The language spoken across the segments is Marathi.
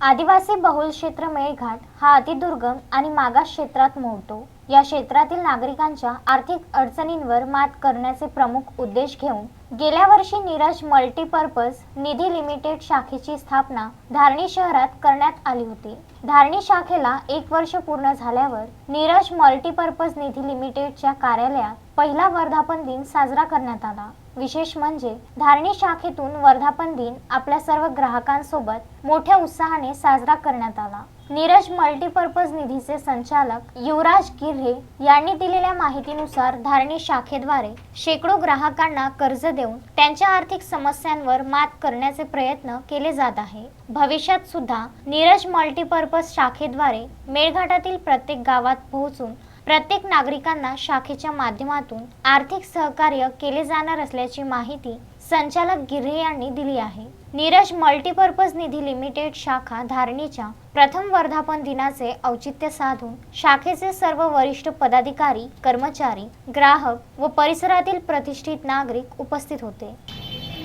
आदिवासी बहुल क्षेत्र मेळघाट हा अतिदुर्गम आणि मागास क्षेत्रात मोडतो. या क्षेत्रातील नागरिकांच्या आर्थिक अडचणींवर मात करण्याचे प्रमुख उद्देश घेऊन गेल्या वर्षी नीरज मल्टीपर्पज निधी लिमिटेड शाखेची स्थापना धारणी शहरात करण्यात आली होती. धारणी शाखेला एक वर्ष पूर्ण झाल्यावर नीरज मल्टीपर्पज निधी लिमिटेडच्या कार्यालयात पहिला वर्धापन दिन साजरा करण्यात आला. विशेष म्हणजे धारणी शाखेतून वर्धापन दिन आपल्या सर्व ग्राहकांसोबत मोठ्या उत्साहाने साजरा करण्यात आला. नीरज मल्टीपर्पज निधीचे संचालक युवराज गिर्हे यांनी दिलेल्या माहितीनुसार धारणी शाखेद्वारे शेकडो ग्राहकांना कर्ज देऊन त्यांच्या आर्थिक समस्यांवर मात करण्याचे प्रयत्न केले जात आहे. भविष्यात सुद्धा नीरज मल्टीपर्पज शाखेद्वारे मेळघाटातील प्रत्येक गावात पोहोचून प्रत्येक नागरिकांना शाखेच्या माध्यमातून आर्थिक सहकार्य केले जाणार असल्याची माहिती संचालक गिरे यांनी दिली आहे. नीरज मल्टीपर्पज निधी लिमिटेड शाखा धारणीच्या प्रथम वर्धापन दिनाचे औचित्य साधून शाखेचे सर्व वरिष्ठ पदाधिकारी कर्मचारी ग्राहक व परिसरातील प्रतिष्ठित नागरिक उपस्थित होते.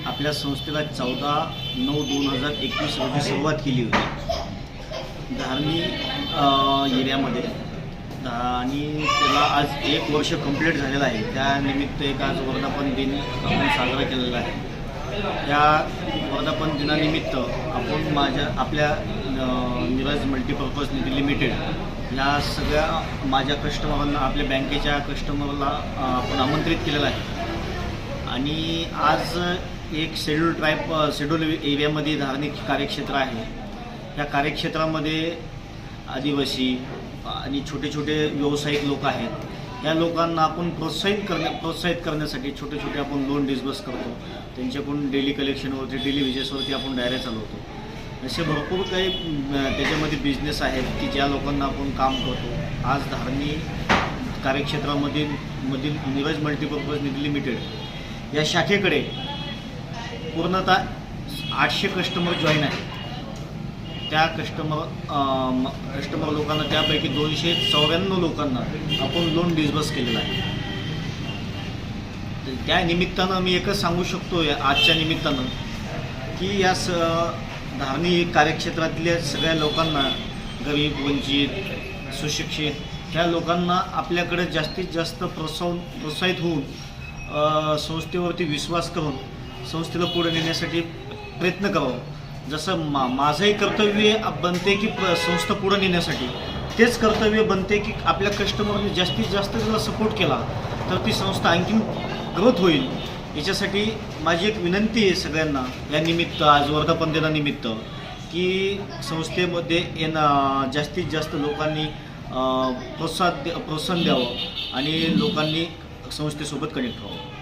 आपल्या संस्थेला चौदा नऊ दोन हजार एकवीस रोजी सुरुवात केली होती. धारणी एरियामध्ये आणि त्याला आज एक वर्ष कंप्लीट झालेलं आहे. त्यानिमित्त एक आज वर्धापन दिन आपण साजरा केलेला आहे. त्या वर्धापन दिनानिमित्त आपण माझ्या आपल्या निराज मल्टीपर्पज निधी लिमिटेड या सगळ्या माझ्या कस्टमरांना आपल्या बँकेच्या कस्टमरला आपण आमंत्रित केलेलं आहे. आणि आज एक शेड्यूल ट्राईब शेड्यूल एरियामध्ये धार्मिक कार्यक्षेत्र आहे. या कार्यक्षेत्रामध्ये आदिवासी आणि छोटे छोटे व्यावसायिक लोक आहेत. या लोकांना आपण प्रोत्साहित करण्या प्रोत्साहित करण्यासाठी छोटे छोटे आपण लोन डिस्बस करतो. त्यांच्याकडून डेली कलेक्शनवरती डेली विजेसवरती आपण डायऱ्या चालवतो. असे भरपूर काही त्याच्यामध्ये बिझनेस आहेत की ज्या लोकांना आपण काम करतो. आज धारणी कार्यक्षेत्रामधील मधील नीरज मल्टीपर्पज निधी लिमिटेड या शाखेकडे पूर्णतः आठशे कस्टमर जॉईन आहेत. त्या कस्टमर कस्टमर लोकांना त्यापैकी दोनशे चौऱ्याण्णव लोकांना आपण लोन डिस्बर्स केलेलं आहे. तर त्या निमित्तानं मी एकच सांगू शकतो या आजच्या निमित्तानं की या स धार्मिक कार्यक्षेत्रातल्या सगळ्या लोकांना गरीब वंचित सुशिक्षित ह्या लोकांना आपल्याकडे जास्तीत जास्त प्रोत्साहन प्रोत्साहित होऊन संस्थेवरती विश्वास करून संस्थेला पुढे नेण्यासाठी प्रयत्न करावा. जसं मा माझंही कर्तव्य बनते की संस्था पुढं नेण्यासाठी. तेच कर्तव्य बनते की आपल्या कस्टमरने जास्तीत जास्त जर सपोर्ट केला तर ती संस्था आणखीन ग्रोथ होईल. याच्यासाठी माझी एक विनंती आहे सगळ्यांना या निमित्त आज वर्धापन दिनानिमित्त की संस्थेमध्ये येणं जास्तीत जास्त लोकांनी प्रोत्साहन प्रोत्साहन द्यावं आणि लोकांनी संस्थेसोबत कनेक्ट व्हावं.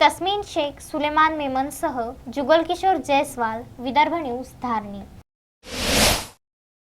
तस्मीन शेख सुलेमान मेमनसह जुगलकिशोर जयस्वाल विदर्भ न्यूज धारणी.